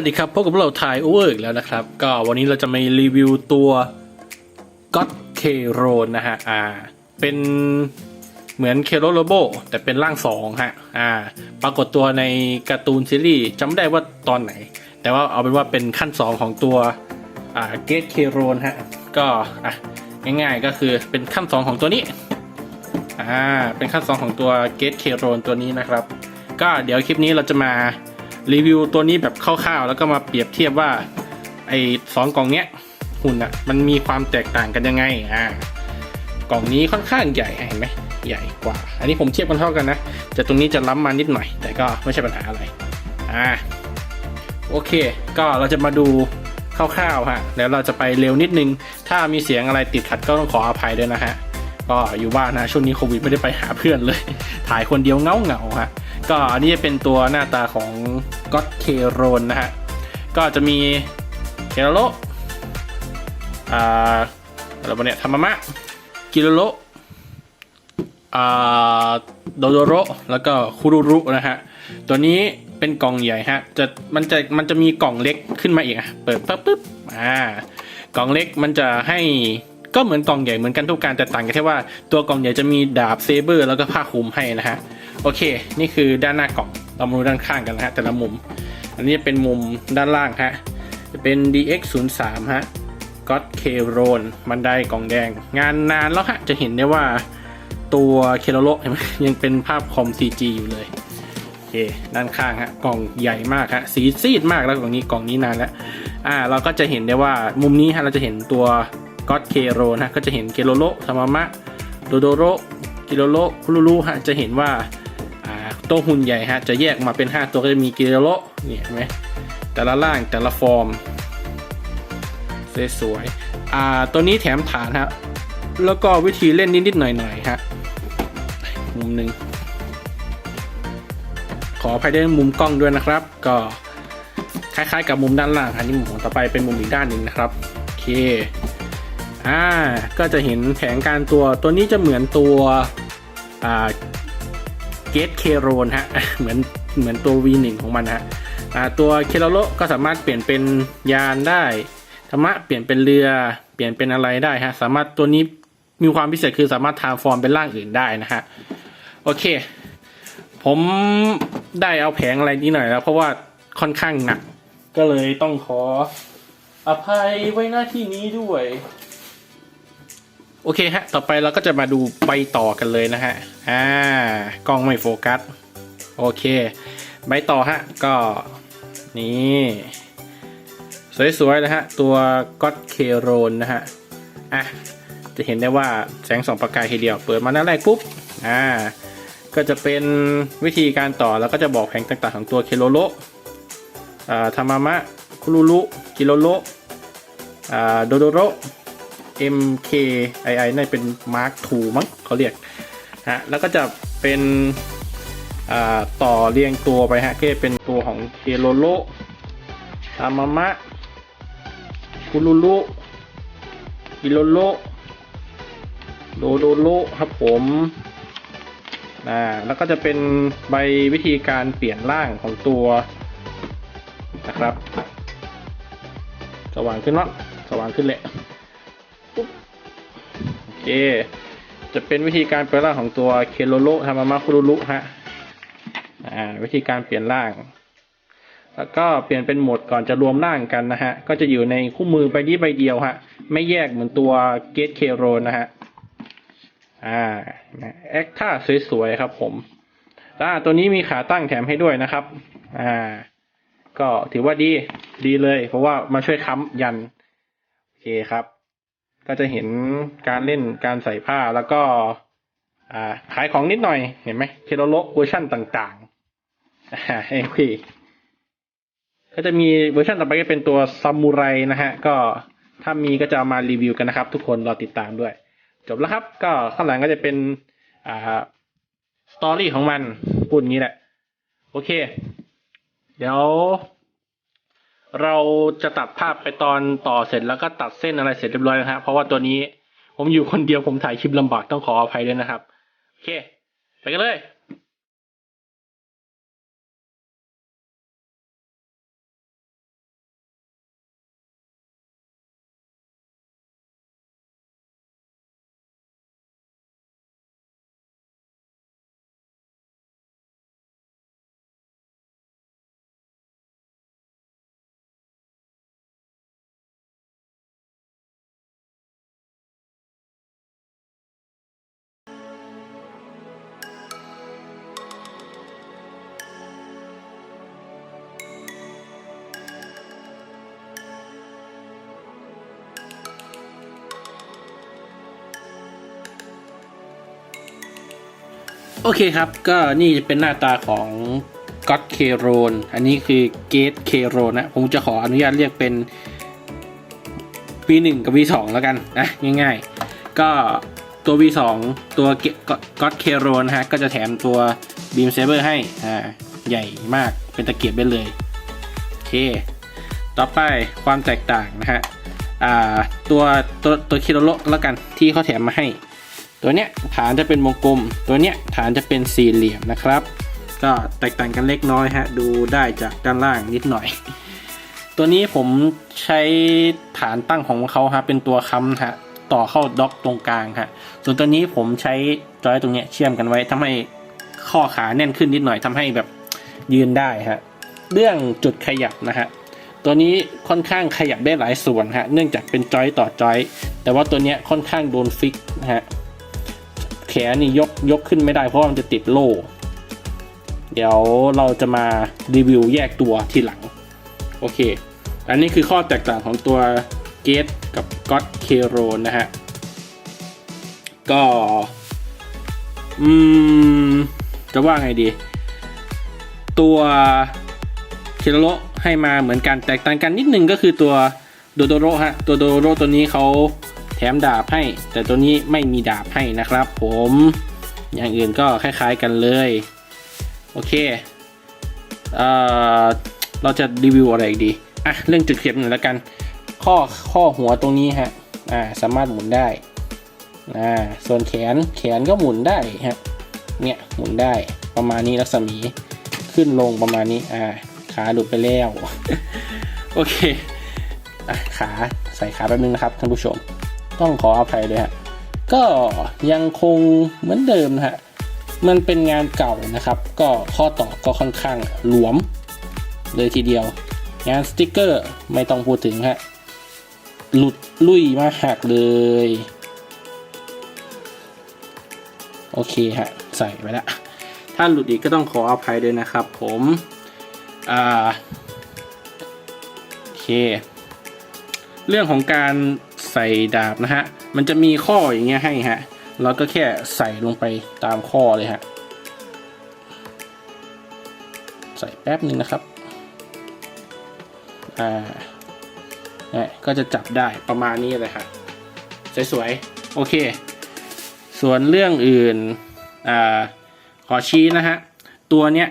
วัสดีครับพบกับเราทายโอเวอร์อีกแล้วนะครับ ก็วันนี้เราจะมารีวิวตัว God k r o นะฮะอ่าเป็นเหมือนเคโรโลโบแต่เป็นร่างสองฮะอ่าปรากฏตัวในการ์ตูนซีรีส์จำไม่ได้ว่าตอนไหน แต่ว่าเอาเป็นว่าเป็นขั้น2ของตัวอ่าเกตเคโรนฮะก็อะง่ายๆก็คือเป็นขั้น2ของตัวนี้อ่าเป็นขั้น2ของตัวเกตเคโรนตัวนี้นะครับ ก็เดี๋ยวคลิปนี้เราจะมา รีวิวตัวนี้แบบคร่าวๆ แล้วก็มาเปรียบเทียบว่าไอ้สองกล่องเนี้ยหุ่นอะมันมีความแตกต่างกันยังไงอ่ากล่องนี้ค่อนข้างใหญ่เห็นไหมใหญ่กว่า อันนี้ผมเทียบกันเท่ากันนะแต่ตรงนี้จะล้ำมานิดหน่อย แต่ก็ไม่ใช่ปัญหาอะไรอ่าโอเค ก็เราจะมาดูคร่าวๆฮะแล้วเราจะไปเร็วนิดนึง ถ้ามีเสียงอะไรติดขัดก็ต้องขออภัยด้วยนะฮะก็อยู่บ้านนะช่วงนี้โควิดไม่ได้ไปหาเพื่อนเลย ถ่ายคนเดียวเงาเงาฮะ ก็อันนี้จะเป็นตัวหน้าตาของก็ d เคโรนนะฮะ ก็จะมีเคโรโลอ่าอะไรบ้างเนี่ยธรรมะมะกิโรโลอ่าโดโดโรแล้วก็คุรุรุนะฮะ ตัวนี้เป็นกล่องใหญ่ฮะ จะมันจะมันจะมีกล่องเล็กขึ้นมาอีกอะเปิดปั๊บปุ๊บอ่ากล่องเล็กมันจะให้ก็เหมือนกล่องใหญ่เหมือนกันทุกการแต่ต่างกันแค่ว่าตัวกล่องใหญ่จะมีดาบเซเบอร์ แล้วก็ผ้าคลุมให้นะฮะ โอเค นี่คือด้านหน้ากล่องเรามาดูด้านข้างกันนะฮะแต่ละมุม อันนี้เป็นมุมด้านล่างฮะจะเป็น DX 0 3 ฮะ God k r o n บันไดกล่องแดง งานนานแล้วฮะจะเห็นได้ว่าตัวเคโรโลเห็นไหมยังเป็นภาพคอม CG อยู่เลยโอเคด้านข้างฮะกล่องใหญ่มากฮะสีซีดมากแล้วกล่องนี้กล่องนี้นานแล้วอ่าเราก็จะเห็นได้ว่ามุมนี้ฮะเราจะเห็นตัว God k r o n ฮะก็จะเห็นเคโรโลธรรมะโดโดโรกิโรโลคุรุรุฮะจะเห็นว่า ตัวหุ่นใหญ่ฮะจะแยกมาเป็น 5 ตัวก็จะมีกิโลเนี่ยเห็นไหมแต่ละร่างแต่ละฟอร์มสวยๆอ่าตัวนี้แถมฐานฮะแล้วก็วิธีเล่นนิดๆหน่อยๆฮะมุมหนึ่งขออภัยด้วยมุมกล้องด้วยนะครับ ก็คล้ายๆกับมุมด้านล่างอันนี้มุมต่อไปเป็นมุมอีกด้านหนึ่งนะครับโอเคอ่าก็จะเห็นแผงการตัวตัวนี้จะเหมือนตัวอ่า เกตเคโรนฮะเหมือนเหมือนตัว V1 ของมันฮะตัวเคโรโลก็สามารถเปลี่ยนเป็นยานได้ธรรมะเปลี่ยนเป็นเรือเปลี่ยนเป็นอะไรได้ฮะสามารถตัวนี้มีความพิเศษคือสามารถทาฟอร์มเป็นร่างอื่นได้นะฮะโอเค ผมได้เอาแผงอะไรนิดหน่อยแล้วเพราะว่าค่อนข้างหนัก ก็เลยต้องขออภัยไว้หน้าที่นี้ด้วย โอเคฮะ ต่อไปเราก็จะมาดูใบต่อกันเลยนะฮะ อ่า กล้องไม่โฟกัส โอเค ใบต่อฮะ ก็ นี่ สวยๆนะฮะ ตัวก็ d เคโรนนะฮะ อะ จะเห็นได้ว่าแสงสองประกายทีเดียว เปิดมาหน้าแรกปุ๊บ อ่า ก็จะเป็นวิธีการต่อแล้วก็จะบอกแผงต่างๆของตัวเคโรโลอ่า ธรรมะมะคุรุรุกิโรโลอ่า โดโดโร MKII น่เป็น Mark II มั้งเขาเรียกฮะแล้วก็จะเป็นต่อเรียงตัวไปฮะก็เป็นตัวของเคโรโลอามามะคุรุรุกิโรโลโดโดโลครับผมอ่าแล้วก็จะเป็นใบวิธีการเปลี่ยนร่างของตัวนะครับ สว่างขึ้นเนาะสว่างขึ้นแหละ เค จะเป็นวิธีการเปลี่ยนร่างของตัวเคโรโลธรรมะคุรุรุฮะวิธีการเปลี่ยนร่าง แล้วก็เปลี่ยนเป็นโหมดก่อนจะรวมร่างกันนะฮะ ก็จะอยู่ในคู่มือใบนี้ใบเดียวฮะ ไม่แยกเหมือนตัวเกตเคโรนะฮะ อ่าแอคท่าสวยๆครับผมอ่าตัวนี้มีขาตั้งแถมให้ด้วยนะครับ อ่า ก็ถือว่าดี ดีเลย เพราะว่ามาช่วยค้ำยัน โอเคครับ ก็จะเห็นการเล่นการใส่ผ้าแล้วก็ขายของนิดหน่อยเห็นไหมเคโรโลเวอร์ชันต่างๆอ่าโอเคก็จะมีเวอร์ชันต่อไปก็เป็นตัวซามูไรนะฮะ ก็ถ้ามีก็จะเอามารีวิวกันนะครับ ทุกคนรอติดตามด้วย จบแล้วครับ ก็ข้างหลังก็จะเป็นอ่าสตอรี่ของมันพูดงนี้แหละ โอเค เดี๋ยว เราจะตัดภาพไปตอนต่อเสร็จแล้วก็ตัดเส้นอะไรเสร็จเรียบร้อยนะฮะเพราะว่าตัวนี้ผมอยู่คนเดียวผมถ่ายคลิปลำบากต้องขออภัยด้วยนะครับ โอเค ไปกันเลย อเคครับ ก็นี่จะเป็นหน้าตาของก็ d เคโรนอันนี้คือเกตเคโรนนะ ผมจะขออนุญาตเรียกเป็น V1 กับ V2 แล้วกันนะง่ายๆ ก็ตัว V2 ตัวก็ d เคโรนฮะก็จะแถมตัว Beam Saber ให้อ่าใหญ่มากเป็นตะเกียบไปเลย โอเค ต่อไปความแตกต่างนะฮะ อ่า ตัวตัวตัวคิโรโลแล้วกันที่เขาแถมมาให้ ตัวเนี้ยฐานจะเป็นวงกลม ตัวเนี้ยฐานจะเป็นสี่เหลี่ยมนะครับ ก็แตกต่างกันเล็กน้อยฮะดูได้จากด้านล่างนิดหน่อย ตัวนี้ผมใช้ฐานตั้งของเขาฮะเป็นตัวค้ำฮะต่อเข้าด็อกตรงกลางฮะส่วนตัวนี้ผมใช้จอยตรงเนี้ยเชื่อมกันไว้ทำให้ข้อขาแน่นขึ้นนิดหน่อยทำให้แบบยืนได้ฮะเรื่องจุดขยับนะฮะตัวนี้ค่อนข้างขยับได้หลายส่วนฮะเนื่องจากเป็นจอยต่อจอย แต่ว่าตัวเนี้ยค่อนข้างโดนฟิกนะฮะ แขนนี่ยกยกขึ้นไม่ได้เพราะมันจะติดโล่ เดี๋ยวเราจะมารีวิวแยกตัวทีหลัง โอเค อันนี้คือข้อแตกต่างของตัวเกตกับก็ d เคโรนะฮะ ก็ อืม จะว่าไงดี ตัวเคโรให้มาเหมือนกันแตกต่างกันนิดนึงก็คือตัวโดโดโรฮะ ตัวโดโดโรตัวนี้เขา แถมดาบให้ แต่ตัวนี้ไม่มีดาบให้นะครับ ผมอย่างอื่นก็คล้ายๆกันเลย โอเคเอ่อเราจะรีวิวอะไรดีอะเรื่องจุดเขียบหน่อยแล้วกัน ข้อข้อหัวตรงนี้ฮะอ่าสามารถหมุนได้อ่าส่วนแขนแขนก็หมุนได้ฮะเนี่ยหมุนได้ประมาณนี้รัศมีขึ้นลงประมาณนี้อ่าขาหลุดไปแล้ว โอเคอะขาใส่ขาแป๊บนึงนะครับท่านผู้ชม ต้องขออภัยด้วยฮะก็ยังคงเหมือนเดิมนะฮะมันเป็นงานเก่านะครับ ก็ข้อต่อก็ค่อนข้างหลวม เลยทีเดียว งานสติกเกอร์ไม่ต้องพูดถึงฮะหลุดลุยมาหักเลย โอเคฮะใส่ไปละถ้าหลุดอีกก็ต้องขออภัยด้วยนะครับ ผมอ่าโอเค เรื่องของการ ส่ดาบนะฮะ มันจะมีข้ออย่างเงี้ยให้ฮะ เราก็แค่ใส่ลงไปตามข้อเลยฮะ ใส่แป๊บหนึ่งนะครับ อ่าเนี่ยก็จะจับได้ประมาณนี้เลยฮะ สวยๆ โอเค ส่วนเรื่องอื่น อ่า ขอชี้นะฮะ ตัวเนี้ย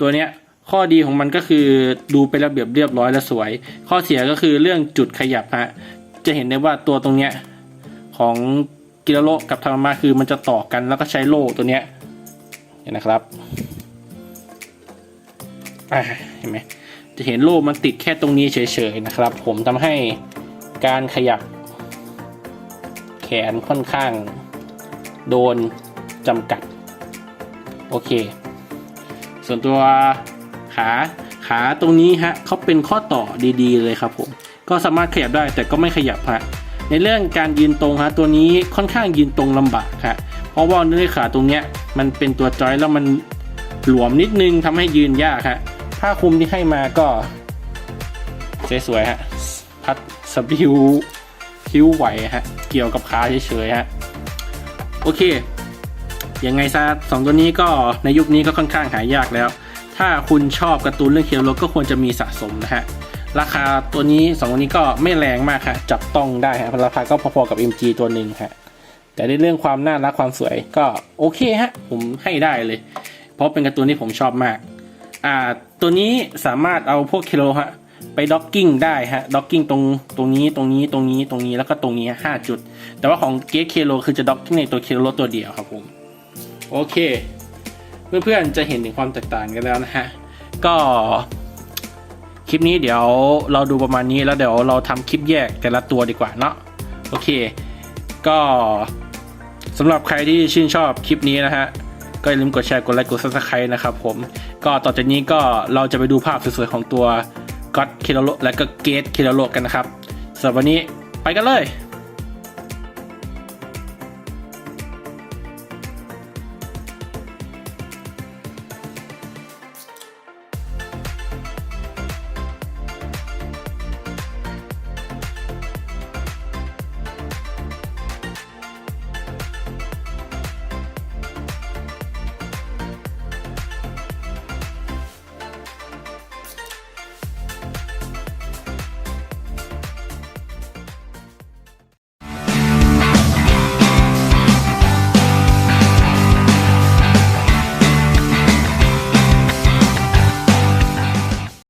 ตัวเนี้ยข้อดีของมันก็คือดูเป็นระเบียบเรียบร้อยและสวย ข้อเสียก็คือเรื่องจุดขยับฮะ จะเห็นได้ว่าตัวตรงเนี้ยของกิโลโลกับธรรมะคือมันจะต่อกันแล้วก็ใช้โล่ตัวเนี้ยเห็นนะครับเห็นไหมจะเห็นโล่มันติดแค่ตรงนี้เฉยๆนะครับ ผมทำให้การขยับ แขนค่อนข้าง โดนจำกัด โอเค ส่วนตัวขาขาตรงนี้ฮะเขาเป็นข้อต่อดีๆเลยครับผม ก็สามารถขยับได้แต่ก็ไม่ขยับฮะในเรื่องการยืนตรงฮะตัวนี้ค่อนข้างยืนตรงลำบากฮะเพราะว่าเนื้อขาตรงเนี้ยมันเป็นตัวจอยแล้วมันหลวมนิดนึงทำให้ยืนยากฮะผ้าคลุมที่ให้มาก็สวยๆฮะพัดสบิวคิ้วไหวฮะเกี่ยวกับขาเฉยๆฮะโอเคยังไงซะสองตัวนี้ก็ในยุคนี้ก็ค่อนข้างหายากแล้ว ถ้าคุณชอบการ์ตูนเรื่องเคียวโรก็ควรจะมีสะสมนะฮะ ราคาตัวนี้สองตัวนี้ก็ไม่แรงมากฮะจับต้องได้ฮะราคาก็พอๆกับ MG ตัวหนึ่งฮะแต่ในเรื่องความน่ารักความสวยก็โอเคฮะ ผมให้ได้เลย เพราะเป็นการ์ตูนที่ผมชอบมาก อ่า ตัวนี้สามารถเอาพวกเคโลฮะไปด็อกกิ้งได้ฮะด็อกกิ้งตรงตรงนี้ตรงนี้ตรงนี้ตรงนี้แล้วก็ตรงนี้ห้าจุด แต่ว่าของเก e เคโลคือจะด็อกกิ้งในตัวเคโลตัวเดียวครับผม โอเค เพื่อนๆจะเห็นถึงความแตกต่างกันแล้วนะฮะ ก็ คลิปนี้เดี๋ยวเราดูประมาณนี้แล้วเดี๋ยวเราทำคลิปแยกแต่ละตัวดีกว่าเนาะโอเค ก็สำหรับใครที่ชื่นชอบคลิปนี้นะฮะก็อย่าลืมกดแชร์กดไลค์กดซับสไครต์นะครับผมก็ต่อจากนี้ก็เราจะไปดูภาพสวยๆของตัวก็ d เคโลโลและก็เกตเคโลโลกันนะครับสำหรับวันนี้ไปกันเลย